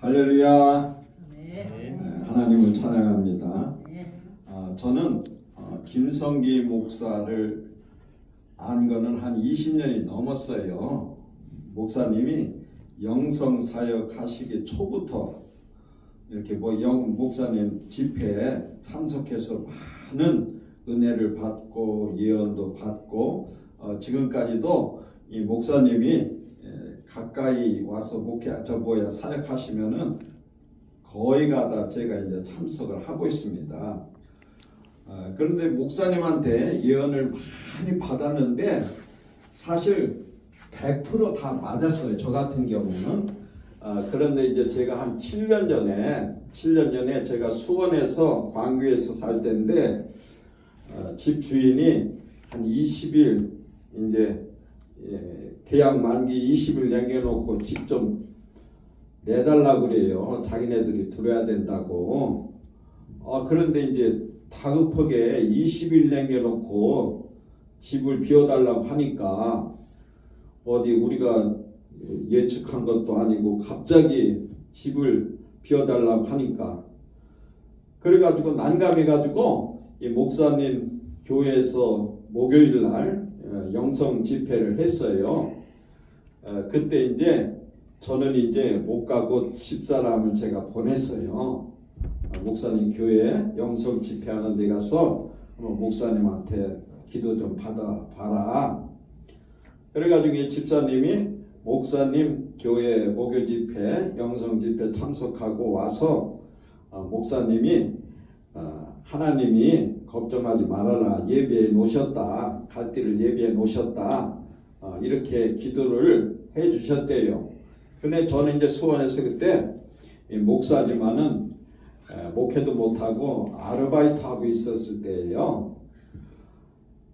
할렐루야. 네. 네, 하나님을 찬양합니다. 네. 아, 저는 어, 김성기 목사를 안 거는 한 20년이 넘었어요. 목사님이 영성 사역 하시기 초부터 이렇게 뭐 영 목사님 집회에 참석해서 많은 은혜를 받고 예언도 받고 어, 지금까지도 이 목사님이 에, 가까이 와서 목회 저 뭐야 사역하시면은 거의 가 다 제가 이제 참석을 하고 있습니다. 아, 그런데 목사님한테 예언을 많이 받았는데 사실 100%다 맞았어요. 저 같은 경우는. 아, 그런데 이제 제가 한 7년 전에 7년 전에 제가 수원에서 광주에서 살 때인데 어, 집 주인이 한 20일 이제 예, 계약 만기 20일 남겨놓고 집 좀 내달라 그래요. 자기네들이 들어야 된다고. 아 그런데 이제 다급하게 20일 남겨놓고 집을 비워달라고 하니까 어디 우리가 예측한 것도 아니고 갑자기 집을 비워달라고 하니까 그래가지고 난감해가지고 이 목사님 교회에서 목요일 날 어, 영성 집회를 했어요. 어, 그때 이제 저는 이제 못 가고 집사람을 제가 보냈어요. 어, 목사님 교회 영성 집회하는 데 가서 목사님한테 기도 좀 받아 봐라. 그래가지고 이 집사님이 목사님 교회 목요 집회 영성 집회 참석하고 와서 어, 목사님이 어, 하나님이 걱정하지 말아라 예배해 놓으셨다 갈 길을 예배해 놓으셨다 어, 이렇게 기도를 해 주셨대요. 근데 저는 이제 수원에서 그때 이 목사지만은 에, 목회도 못하고 아르바이트 하고 있었을 때예요.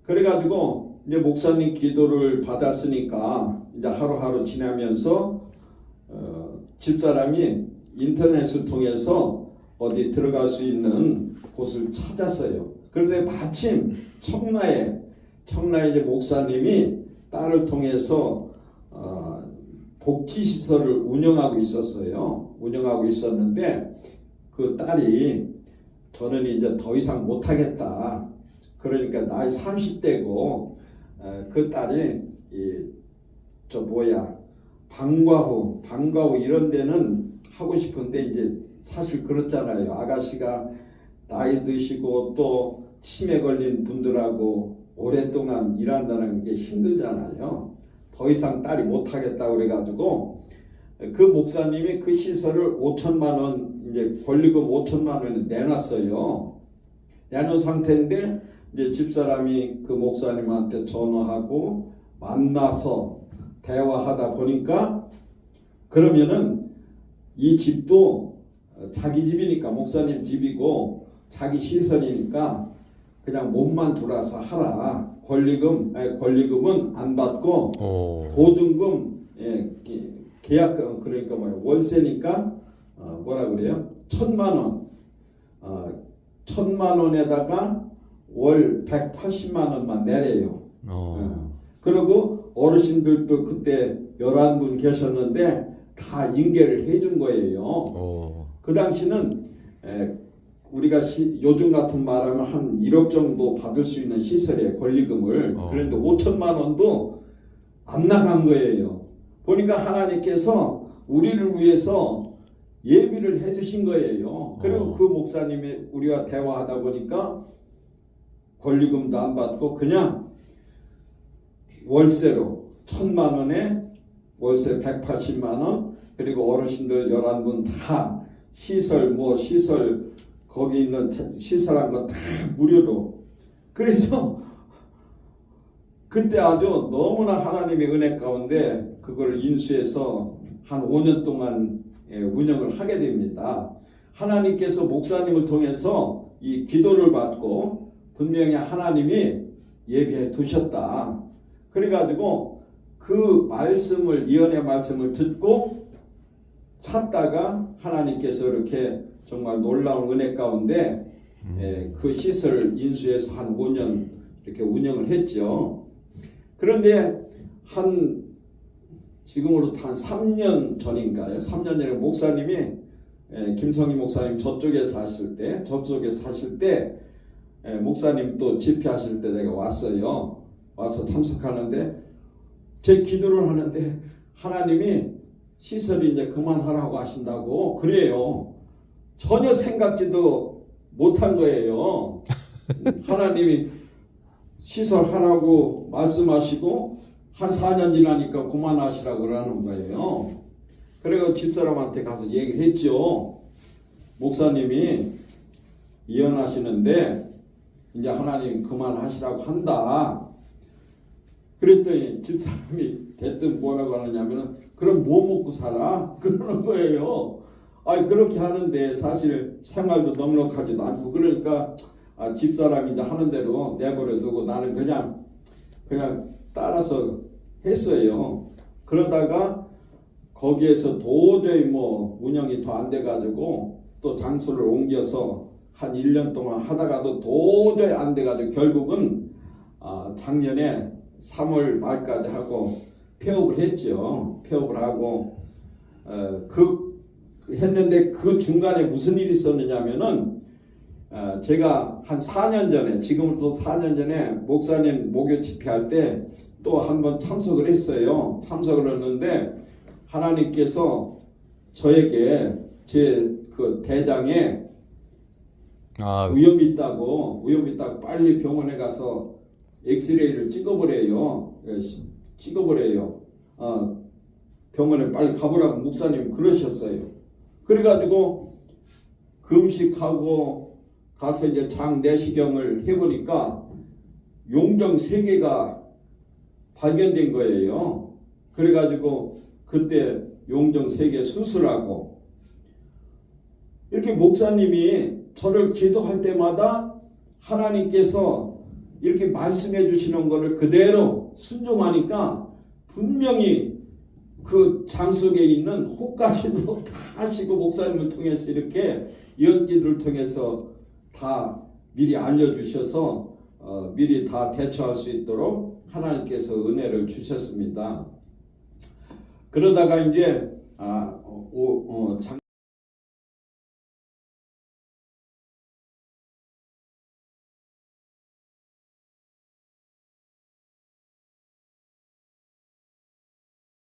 그래가지고 이제 목사님 기도를 받았으니까 이제 하루하루 지나면서 어, 집사람이 인터넷을 통해서 어디 들어갈 수 있는 곳을 찾았어요. 그런데 마침 청라에 청라에 이제 목사님이 딸을 통해서 어, 복지 시설을 운영하고 있었어요. 운영하고 있었는데 그 딸이 저는 이제 더 이상 못하겠다. 그러니까 나이 30대고 어, 그 딸이 이, 저 뭐야 방과 후 방과 후 이런 데는 하고 싶은데 이제 사실 그렇잖아요. 아가씨가 나이 드시고 또 치매 걸린 분들하고 오랫동안 일한다는 게 힘들잖아요. 더 이상 딸이 못하겠다고 그래가지고 그 목사님이 그 시설을 5천만 원 이제 권리금 5천만 원을 내놨어요. 내놓은 상태인데 이제 집사람이 그 목사님한테 전화하고 만나서 대화하다 보니까 그러면은 이 집도 자기 집이니까 목사님 집이고 자기 시설이니까 그냥 몸만 돌아서 하라. 권리금 아니, 권리금은 안 받고 오. 보증금 예, 기- 계약금 그러니까 뭐야 월세니까 어, 뭐라 그래요? 천만 원. 어, 천만 원에다가 월 180만 원만 내래요. 어. 그리고 어르신들도 그때 11분 계셨는데 다 인계를 해준 거예요. 어. 그 당시는 에, 우리가 시- 요즘 같은 말하면 한 1억 정도 받을 수 있는 시설에 권리금을 어. 그런데 5천만 원도 안 나간 거예요. 보니까 하나님께서 우리를 위해서 예비를 해주신 거예요. 그리고 어. 그 목사님이 우리와 대화하다 보니까 권리금도 안 받고 그냥 월세로 천만 원에 월세 180만 원 그리고 어르신들 11분 다 시설 뭐 시설 거기 있는 차- 시설한 거 다 무료로 그래서 그때 아주 너무나 하나님의 은혜 가운데 그걸 인수해서 한 5년 동안 예, 운영을 하게 됩니다. 하나님께서 목사님을 통해서 이 기도를 받고 분명히 하나님이 예비해 두셨다. 그래가지고 그 말씀을 예언의 말씀을 듣고 찾다가 하나님께서 이렇게 정말 놀라운 은혜 가운데 예, 그 시설을 인수해서 한 5년 이렇게 운영을 했죠. 그런데 한 지금으로부터 한 3년 전인가요? 3년 전에 목사님이 에, 김성희 목사님 저쪽에 사실 때 저쪽에 사실 때 에, 목사님 또 집회하실 때 내가 왔어요. 와서 참석하는데 제 기도를 하는데 하나님이 시설 이제 그만하라고 하신다고 그래요. 전혀 생각지도 못한 거예요. 하나님이 시설하라고 말씀하시고 한 4년 지나니까 그만하시라고 그러는 거예요. 그래서 집사람한테 가서 얘기를 했죠. 목사님이 이혼하시는데 이제 하나님 그만하시라고 한다. 그랬더니 집사람이 대뜸 뭐라고 하느냐면은 그럼 뭐 먹고 살아? 그러는 거예요. 아 그렇게 하는데 사실 생활도 넉넉하지도 않고 그러니까 아, 집사람이 이제 하는 대로 내버려 두고 나는 그냥 그냥 따라서 했어요. 그러다가 거기에서 도저히 뭐 운영이 더 안 돼가지고 또 장소를 옮겨서 한 1년 동안 하다가도 도저히 안 돼가지고 결국은 아, 작년에 3월 말까지 하고 폐업을 했죠. 폐업을 하고 어, 그 했는데 그 중간에 무슨 일이 있었느냐면은 어, 제가 한 4년 전에 지금부터 4년 전에 목사님 목요 집회할 때 또 한 번 참석을 했어요. 참석을 했는데 하나님께서 저에게 제 그 대장에 아, 위험이 있다고 위험이 있다고 빨리 병원에 가서 엑스레이를 찍어보래요. 예, 시- 찍어보래요. 어, 병원에 빨리 가보라고 목사님 그러셨어요. 그래가지고 금식하고 가서 이제 장 내시경을 해보니까 용정 세 개가 발견된 거예요. 그래가지고 그때 용정 세 개 수술하고 이렇게 목사님이 저를 기도할 때마다 하나님께서 이렇게 말씀해 주시는 것을 그대로 순종하니까 분명히 그 장 속에 있는 혹까지도 다 하시고 목사님을 통해서 이렇게 연기들을 통해서 다 미리 알려주셔서 어, 미리 다 대처할 수 있도록 하나님께서 은혜를 주셨습니다. 그러다가 이제